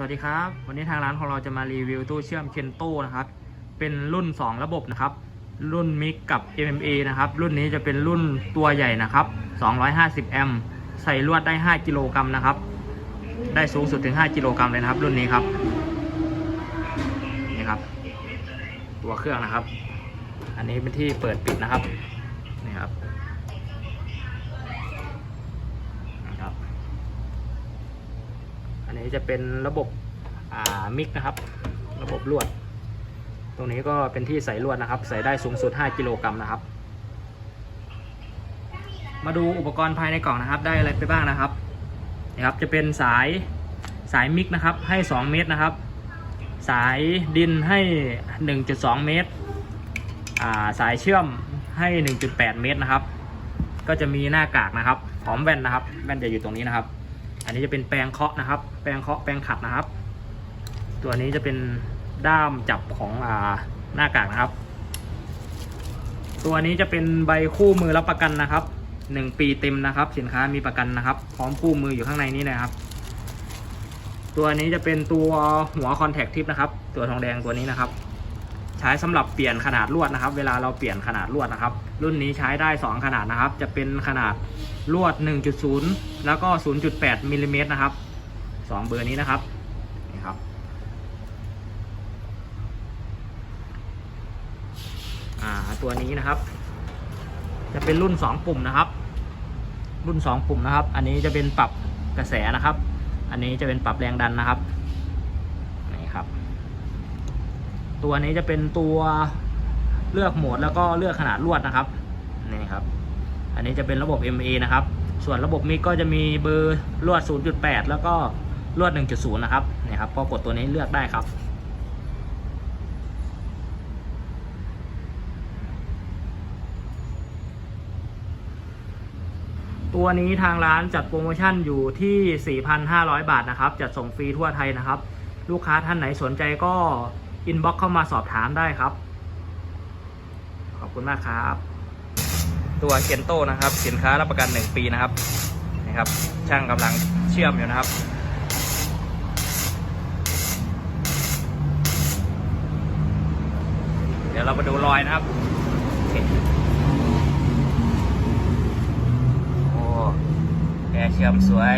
สวัสดีครับ วันนี้ทางร้านของเราจะมารีวิวตู้เชื่อมเคนโตนะครับ เป็นรุ่น 2 ระบบนะครับ รุ่นมิกกับ MMA นะครับ รุ่นนี้จะเป็นรุ่นตัวใหญ่นะครับ 250 แอมป์ใส่ลวดได้ 5 กิโลกรัมนะครับ ได้สูงสุดถึง 5 กิโลกรัมเลยนะครับ รุ่นนี้ครับ นี่ครับ ตัวเครื่องนะครับ อันนี้เป็นที่เปิดปิดนะครับ นี่ครับนะครับ อั นี้จะเป็นระบบมิกนะครับ ระบบลวด ตรงนี้ก็เป็นที่ใส่ลวดนะครับ ใส่ได้สูงสุด 5 กิโลกรัมนะครับ มาดูอุปกรณ์ภายในกล่องนะครับ ได้อะไรไปบ้างนะครับนี่ครับ จะเป็นสายสายมิกนะครับ ให้ 2 เมตรนะครับ สายดินให้ 1.2 เมตร สายเชื่อมให้ 1.8 เมตรนะครับ ก็จะมีหน้ากากนะครับพร้อมแว่นนะครับ แว่นจะอยู่ตรงนี้นะครับ อันนี้จะเป็นแปรงเคาะนะครับ แปรงเคาะแปรงขัดนะครับ ตัวนี้จะเป็นด้ามจับของอ่าหน้ากากนะครับ ตัวนี้จะเป็นใบคู่มือรับประกันนะครับหนึ่งปีเต็มนะครับ สินค้ามีประกันนะครับ พร้อมคู่มืออยู่ข้างในนี้นะครับ ตัวนี้จะเป็นตัวหัวคอนแทคทิปนะครับ ตัวทองแดงตัวนี้นะครับ ใช้สำหรับเปลี่ยนขนาดลวดนะครับ เวลาเราเปลี่ยนขนาดลวดนะครับ รุ่นนี้ใช้ได้ 2 ขนาดนะครับ จะเป็นขนาดลวด 1.0 แล้วก็ 0.8มิลลิเมตรนะครับ 2 เบอร์นี้นะครับนี่ครับตัวนี้นะครับ จะเป็นรุ่น 2 ปุ่มนะครับ รุ่น 2 ปุ่มนะครับ อันนี้จะเป็นปรับกระแสนะครับ อันนี้จะเป็นปรับแรงดันนะครับ นี่ครับ ตัวนี้จะเป็นตัวเลือกโหมดแล้วก็เลือกขนาดลวดนะครับนี่ครับ อันนี้จะเป็นระบบ MA นะครับ ส่วนระบบมิกก็จะมีเบอร์ลวด 0.8 แล้วก็ลวด 1.0 นะครับนี่ครับพอกดตัวนี้เลือกได้ครับตัวนี้ทางร้านจัดโปรโมชั่นอยู่ที่ 4,500 บาทนะครับ จัดส่งฟรีทั่วไทยนะครับ ลูกค้าท่านไหนสนใจก็ อินบ็อกเข้ามาสอบถามได้ครับ ขอบคุณมากครับ ตัวเคนโตนะครับ สินค้ารับประกัน 1 ปีนะครับนะครับ ช่างกำลังเชื่อมอยู่นะครับเดี๋ยวเรามาดูรอยนะครับ โอ้แกเชื่อมสวย